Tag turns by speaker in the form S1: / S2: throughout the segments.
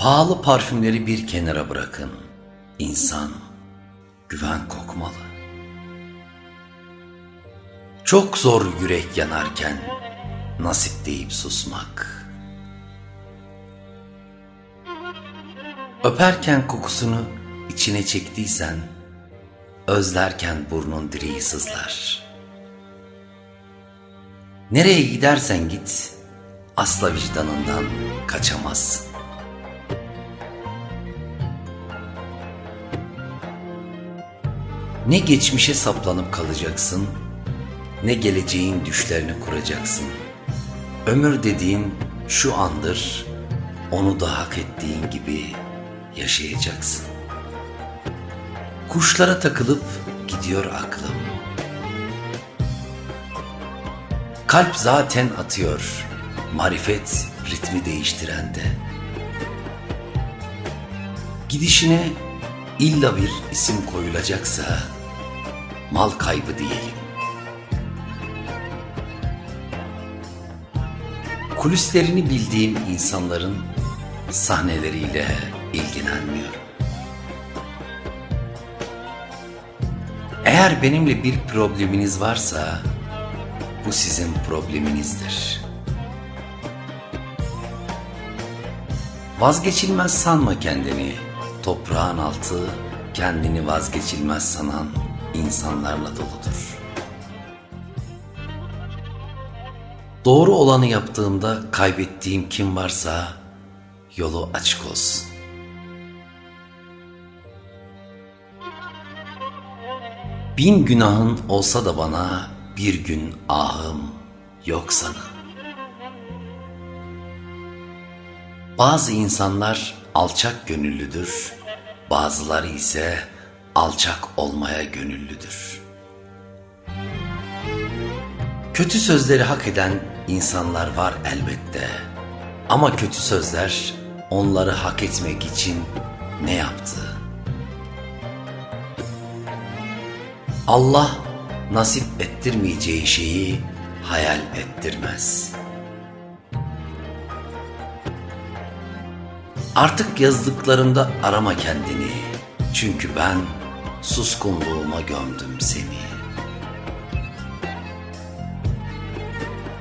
S1: Pahalı parfümleri bir kenara bırakın. İnsan güven kokmalı. Çok zor yürek yanarken nasip deyip susmak. Öperken kokusunu içine çektiysen, özlerken burnun direği sızlar. Nereye gidersen git, asla vicdanından kaçamazsın. Ne geçmişe saplanıp kalacaksın, ne geleceğin düşlerini kuracaksın. Ömür dediğin şu andır, onu da hak ettiğin gibi yaşayacaksın. Kuşlara takılıp gidiyor aklım. Kalp zaten atıyor, marifet ritmi değiştirende. Gidişine illa bir isim koyulacaksa mal kaybı diyelim. Kulislerini bildiğim insanların sahneleriyle ilgilenmiyorum. Eğer benimle bir probleminiz varsa bu sizin probleminizdir. Vazgeçilmez sanma kendini. Toprağın altı kendini vazgeçilmez sanan insanlarla doludur. Doğru olanı yaptığımda kaybettiğim kim varsa yolu açık olsun. Bin günahın olsa da bana bir gün ahım yok sana. Bazı insanlar alçak gönüllüdür, bazıları ise alçak olmaya gönüllüdür. Kötü sözleri hak eden insanlar var elbette. Ama kötü sözler onları hak etmek için ne yaptı? Allah nasip ettirmeyeceği şeyi hayal ettirmez. Artık yazdıklarımda arama kendini. Çünkü ben suskunluğuma gömdüm seni.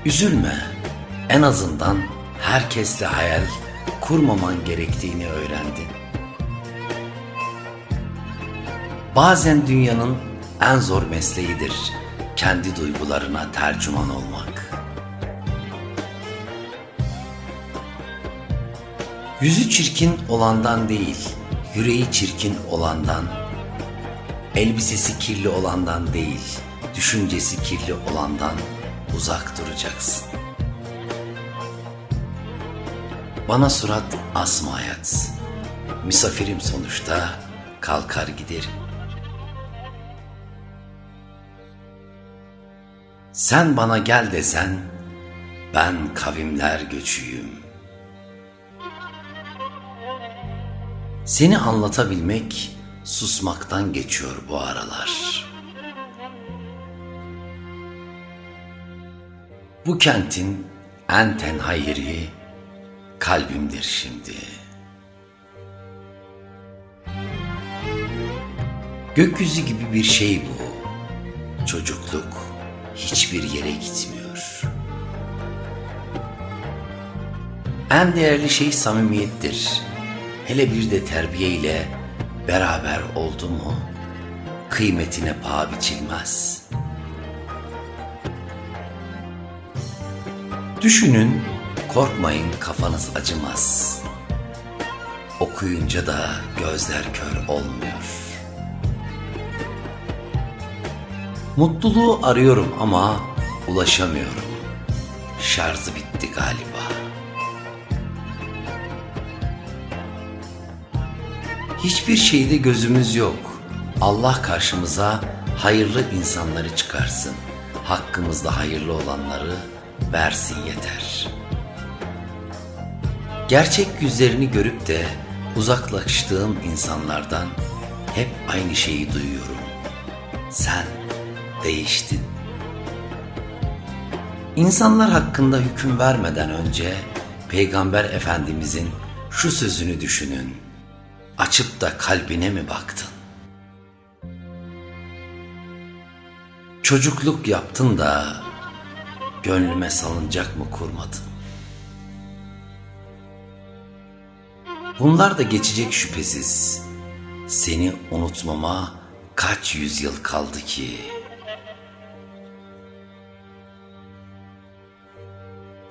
S1: Üzülme. En azından herkesle hayal kurmaman gerektiğini öğrendin. Bazen dünyanın en zor mesleğidir kendi duygularına tercüman olmak. Yüzü çirkin olandan değil, yüreği çirkin olandan, elbisesi kirli olandan değil, düşüncesi kirli olandan uzak duracaksın. Bana surat asma hayat. Misafirim sonuçta kalkar giderim. Sen bana gel desen ben kavimler göçüyüm. Seni anlatabilmek susmaktan geçiyor bu aralar. Bu kentin en tenha yeri kalbimdir şimdi. Gökyüzü gibi bir şey bu. Çocukluk hiçbir yere gitmiyor. En değerli şey samimiyettir. Hele bir de terbiye ile beraber oldu mu kıymetine paha biçilmez. Düşünün, korkmayın kafanız acımaz. Okuyunca da gözler kör olmuyor. Mutluluğu arıyorum ama ulaşamıyorum. Şarjı bitti galiba. Hiçbir şeyde gözümüz yok. Allah karşımıza hayırlı insanları çıkarsın. Hakkımızda hayırlı olanları versin yeter. Gerçek yüzlerini görüp de uzaklaştığım insanlardan hep aynı şeyi duyuyorum. Sen değiştin. İnsanlar hakkında hüküm vermeden önce Peygamber Efendimizin Şu sözünü düşünün. Açıp da kalbine mi baktın? Çocukluk yaptın da gönlüme salıncak mı kurmadın? Bunlar da geçecek şüphesiz. Seni unutmama kaç yüzyıl kaldı ki?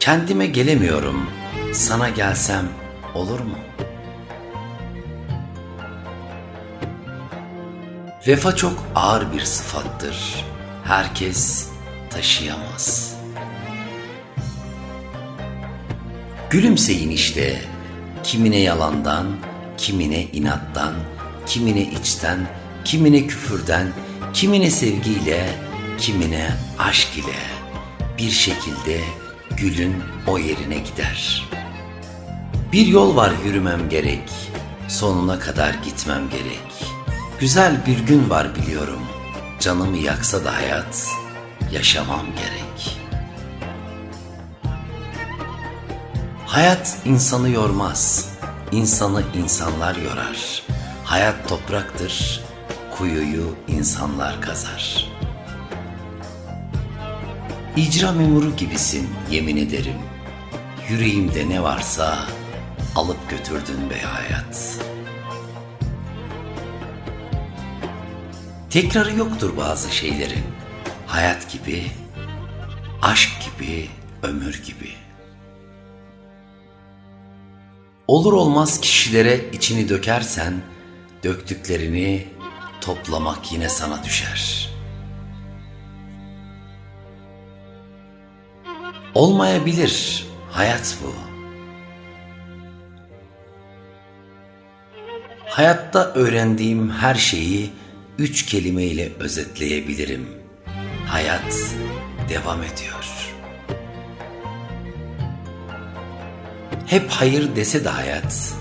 S1: Kendime gelemiyorum. Sana gelsem olur mu? Vefa çok ağır bir sıfattır. Herkes taşıyamaz. Gülümseyin işte. Kimine yalandan, kimine inattan, kimine içten, kimine küfürden, kimine sevgiyle, kimine aşk ile bir şekilde gülün o yerine gider. Bir yol var yürümem gerek, sonuna kadar gitmem gerek. Güzel bir gün var biliyorum, canımı yaksa da hayat, yaşamam gerek. Hayat insanı yormaz, insanı insanlar yorar. Hayat topraktır, kuyuyu insanlar kazar. İcra memuru gibisin yemin ederim. Yüreğimde ne varsa alıp götürdün be hayat. Tekrarı yoktur bazı şeylerin. Hayat gibi, aşk gibi, ömür gibi. Olur olmaz kişilere içini dökersen, döktüklerini toplamak yine sana düşer. Olmayabilir, hayat bu. Hayatta öğrendiğim her şeyi üç kelimeyle özetleyebilirim. Hayat devam ediyor. Hep hayır dese de hayat,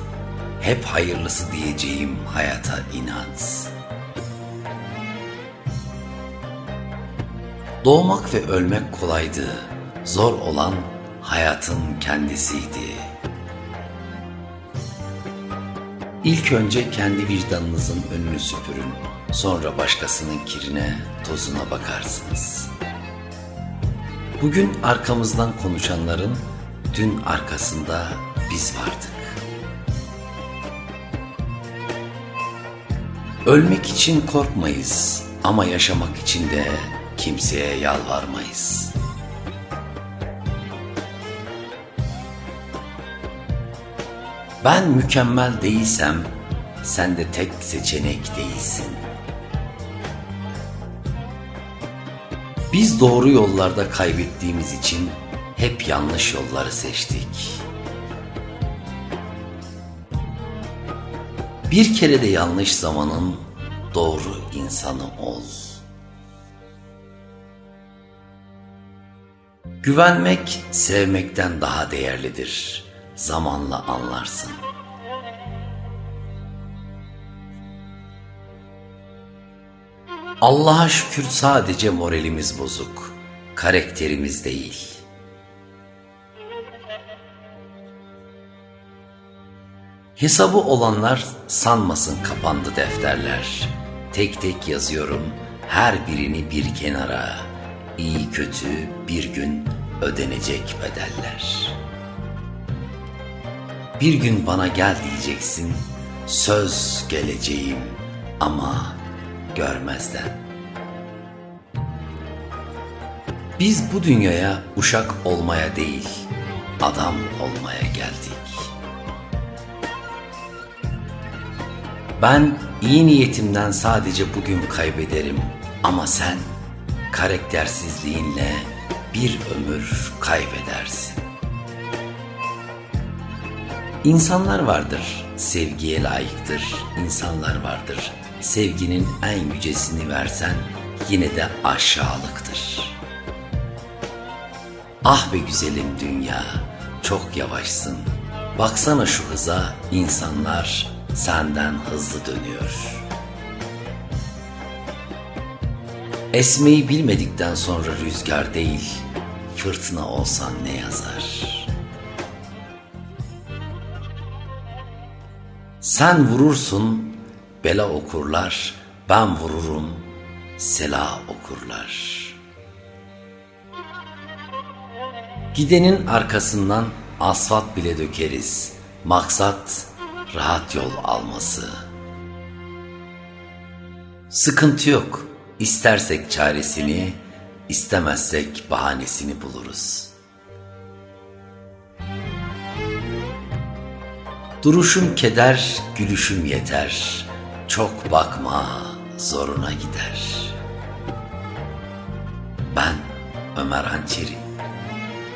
S1: hep hayırlısı diyeceğim hayata inat. Doğmak ve ölmek kolaydı, zor olan hayatın kendisiydi. İlk önce kendi vicdanınızın önünü süpürün, sonra başkasının kirine, tozuna bakarsınız. Bugün arkamızdan konuşanların dün arkasında biz vardık. Ölmek için korkmayız ama yaşamak için de kimseye yalvarmayız. Ben mükemmel değilsem sen de tek seçenek değilsin. Biz doğru yollarda kaybettiğimiz için hep yanlış yolları seçtik. Bir kere de yanlış zamanın doğru insanı ol. Güvenmek sevmekten daha değerlidir. Zamanla anlarsın. Allah'a şükür sadece moralimiz bozuk, karakterimiz değil. Hesabı olanlar sanmasın kapandı defterler. Tek tek yazıyorum her birini bir kenara. İyi kötü bir gün ödenecek bedeller. Bir gün bana gel diyeceksin, söz geleceğim ama görmezden. Biz bu dünyaya uşak olmaya değil, adam olmaya geldik. Ben iyi niyetimden sadece bugün kaybederim ama sen karaktersizliğinle bir ömür kaybedersin. İnsanlar vardır, sevgiye layıktır. İnsanlar vardır, sevginin en yücesini versen yine de aşağılıktır. Ah be güzelim dünya, çok yavaşsın. Baksana şu hıza, insanlar senden hızlı dönüyor. Esmeyi bilmedikten sonra rüzgar değil, fırtına olsan ne yazar? Sen vurursun, bela okurlar, ben vururum, sela okurlar. Gidenin arkasından asfalt bile dökeriz. Maksat rahat yol alması. Sıkıntı yok. İstersek çaresini, istemezsek bahanesini buluruz. Duruşum keder, gülüşüm yeter. Çok bakma, zoruna gider. Ben Ömer Hançeri.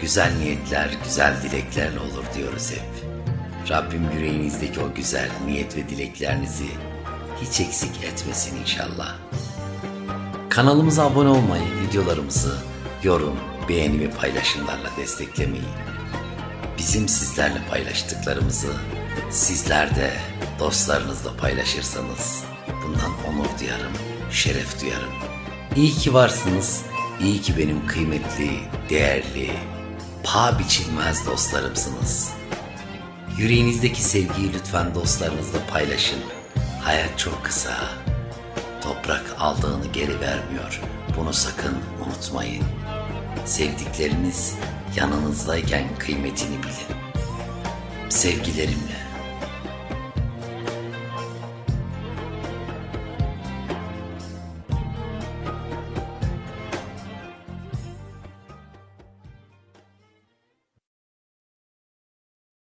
S1: Güzel niyetler, güzel dileklerle olur diyoruz hep. Rabbim yüreğinizdeki o güzel niyet ve dileklerinizi hiç eksik etmesin inşallah. Kanalımıza abone olmayı, videolarımızı yorum, beğeni ve paylaşımlarla desteklemeyi, bizim sizlerle paylaştıklarımızı sizler de dostlarınızla paylaşırsanız bundan onur duyarım, şeref duyarım. İyi ki varsınız, iyi ki benim kıymetli, değerli, paha biçilmez dostlarımsınız. Yüreğinizdeki sevgiyi lütfen dostlarınızla paylaşın. Hayat çok kısa. Toprak aldığını geri vermiyor. Bunu sakın unutmayın. Sevdikleriniz yanınızdayken kıymetini bilin. Sevgilerimle.